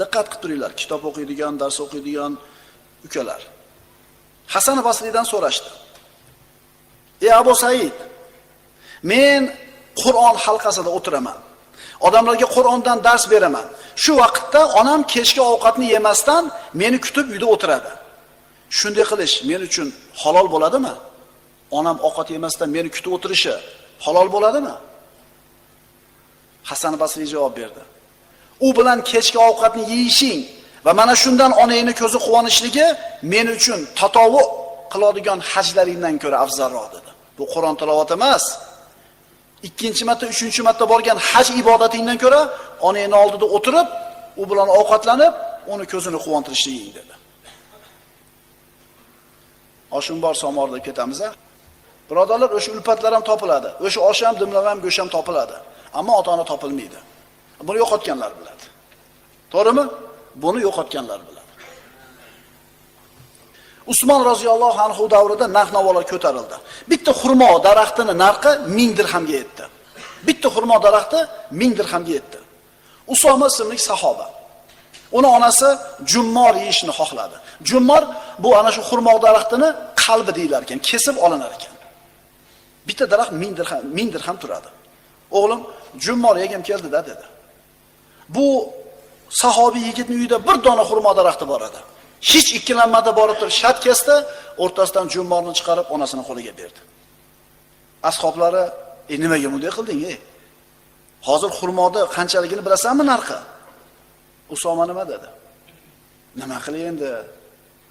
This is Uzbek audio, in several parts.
Diqqat qilib turinglar, kitob o'qiydigan, dars o'qiydigan ukalar. Hasan Basriydan so'rashdi. Ey Abu Said, men Qur'on halqasida o'tiraman. Odamlarga Qur'ondan dars beraman. Shu vaqtda onam kechki ovqatni yemasdan meni kutib uyda o'tiradi. Shunday qilish men uchun halol bo'ladimi? Onam ovqat yemasdan meni kutib o'tirishi halol bo'ladimi? Hasan Basriy javob berdi. U bilan kechki ovqatni yeyishing va mana shundan onangni ko'zi quvonishligi men uchun tatovu qiladigan hajlaringdan ko'ra afzalroq dedi. Bu Qur'on tilovati emas. Ikkinchi marta, uchinchi marta borgan haj ibodatingdan ko'ra onangni oldida o'tirib, u bilan ovqatlanib, uni ko'zini quvontirishliging dedi. Oshim bor somorda ketamiz a. Birodarlar, o'sha ulfatlar ham topiladi. O'sha osh ham, dimlab ham, go'sh ham topiladi. Ammo ota-ona topilmaydi. Buni yo'qotganlar biladi. To'g'rimi? Buni yo'qotganlar biladi. Usmon roziyallohu anhu davrida narx-navolar ko'tarildi. Bitta xurmo daraxtini narxi 1000 dirhamga yetdi. Bitta xurmo daraxti 1000 dirhamga yetdi. Usoma ismli sahoba. Uni onasi jummor yeyishni xohladi. Jummor bu ana shu xurmo daraxtini qalbi deyilar ekan, kesib olinar ekan. Bitta daraxt 1000 dirham, 1000 dirham turadi. O'g'lim, jummor yegim keldi-da dedi. Bu sahobiy yigitning uyida bir dona xurmo daraxti bor edi. Hech ikkilanmadi borib turib shat kesdi, o'rtasidan jumborni chiqarib onasini qo'liga berdi. Ashoblari, "E nimaga bunday qilding, ey? Hozir xurmoni qanchaligini bilasanmi narxi?" Usoma nima dedi? Nima qilay endi?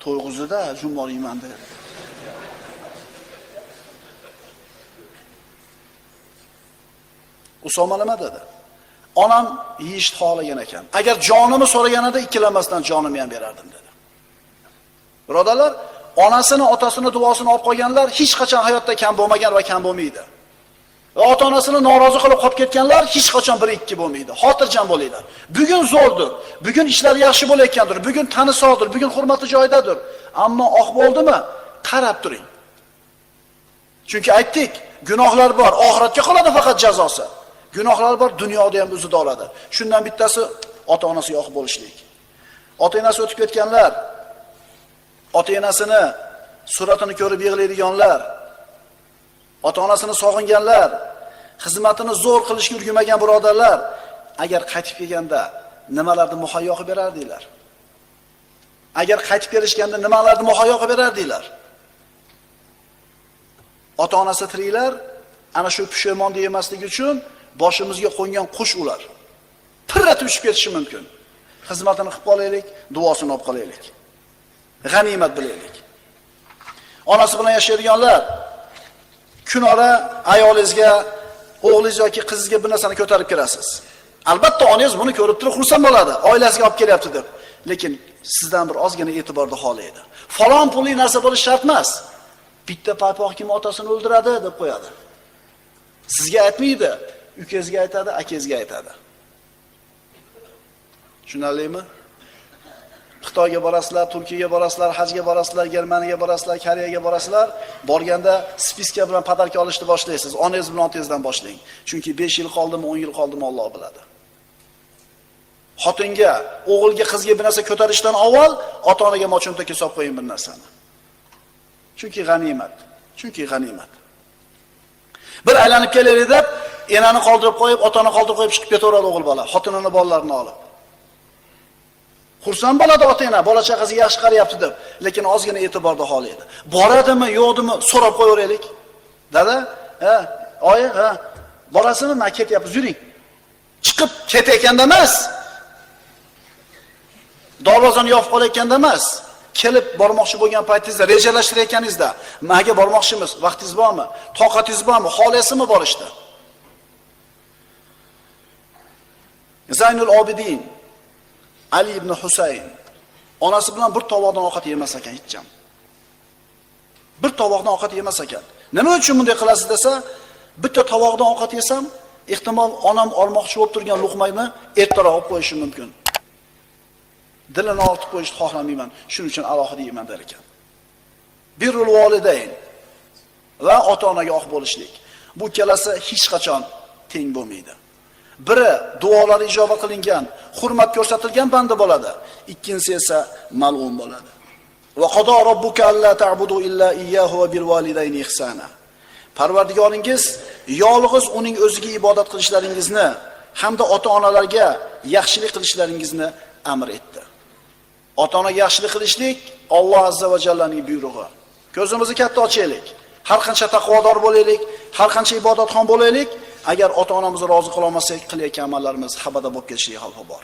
To'yg'uzida jumbor yeyman dedi. Usoma nima dedi? Onam yeyishni xohlagan ekan. Agar jonimni so'raganida ikkilanmasdan jonimni ham berardim dedi. Birodarlar, onasini, otasini duosini olib qolganlar hech qachon hayotda kam bo'lmagan va kam bo'lmaydi. Va ota-onasini norozi qilib qolib ketganlar hech qachon bir ikki bo'lmaydi. Xotirjam bo'linglar. Bugun zo'rdir. Bugun ishlar yaxshi bo'layotgandir. Bugun tani sog'dir. Bugun hurmati joyidadir. Ammo oq bo'ldimi? Qarab turing. Chunki aytdik, gunohlar bor, oxiratga qoladi faqat jazosi. Gunohlar bor, dunyoda ham o'zida oladi. Shundan bittasi ota-onasi yo'q bo'lishlik. Ota-onasi o'tib ketganlar, ota-onasini suratini ko'rib yig'laydiganlar, ota-onasini sog'inganlar, xizmatini zo'r qilishga ulgurmagan birodarlar, agar qaytib kelganda nimalarni muhayyo qilib berardinglar? Agar qaytib kelishganda nimalarni muhayyo qilib berardinglar? Ota-onasi tiriklar, ana shu pushaymonni yemaslik uchun boshimizga qo'ngan qush ular. Pirratib uchib ketishi mumkin. Xizmatini qilib qolaylik, duosini olib qolaylik. G'animat bilaylik. Onasi bilan yashaydiganlar kunora ayolingizga, o'g'lingiz yoki qizingizga bir narsani ko'tarib kirasiz. Albatta onangiz buni ko'rib turib xursand bo'ladi, oilasiga olib kelyapti deb. Lekin sizdan bir ozgina e'tiborni xohlaydi. Falon pulli narsa bo'lish shart emas. Bitta paypoq kim otasini o'ldiradi deb qo'yadi. Sizga aytmaydi, ukangizga aytadi, akangizga aytadi. Tushunarlimi? Xitoyga borasizlar, Turkiyaga borasizlar, hajga borasizlar, Germaniyaga borasizlar, Koreyaga borasizlar, borganda spiska bilan podarka olishni boshlaysiz. Onangiz bilan otangizdan boshlang. Chunki 5 yil qoldimi, 10 yil qoldimi Alloh biladi. Xotinga, o'g'ilga, qizga bir narsa ko'tarishdan avval ota-onaga mochuntaga solib qo'ying bir narsani. Chunki g'animat. Chunki g'animat. Bir aylanib kelaylik deb, enani qoldirib qo'yib, otani qoldirib qo'yib chiqib ketaveradi o'g'il bola, xotinini bolalarini olib. Xursand bo'ladi ota-ona, bola chaqasiga yaxshi qarayapti deb, lekin ozgina e'tiborda xohlaydi. Boradimi, yo'qdimi, so'rab qo'yaveraylik. Dada, ha, oyi, ha, borasizmi? Men ketyapmiz, yuring. Chiqib ketayotganda emas. Darvozani yopib qolayotganda emas. kelib bormoqchi bo'lgan paytingizda rejalashtirayotganingizda menga bormoqchimiz, vaqtingiz bormi? Toqatingiz bormi? Xohlasizmi borishdi? Zaynul Obidin Ali ibn Husayn onasi bilan bir tovoqdan ovqat yemas ekan hech ham. Bir tovoqdan ovqat yemas ekan. Nima uchun bunday qilasiz desa, bitta tovoqdan ovqat yesam, ehtimol onam olmoqchi bo'lib turgan luqmayni ertaroq olib qo'yishim mumkin. dilini ortib qo'yishni xohlamayman. Shuning uchun alohida yeyman der ekan. Birrul validayn va ota-onaga oq bo'lishlik. Bu ikkalasi hech qachon teng bo'lmaydi. Biri duolari ijoba qilingan, hurmat ko'rsatilgan banda bo'ladi. Ikkinchisi esa mal'un bo'ladi. Va qado robbuka alla ta'budu illa iyyahu va bil validayni ihsana. Parvardigoringiz yolg'iz uning o'ziga ibodat qilishlaringizni hamda ota-onalarga yaxshilik qilishlaringizni amr etdi. Ota-onaga yaxshilik qilishlik Alloh azza va jallaning buyrug'i. Ko'zimizni katta ochaylik. Har qancha taqvodor bo'laylik, har qancha ibodatxon bo'laylik, agar ota-onamizni rozi qila olmasak, qilayotgan amallarimiz habada bo'lib ketishiga xavfi bor.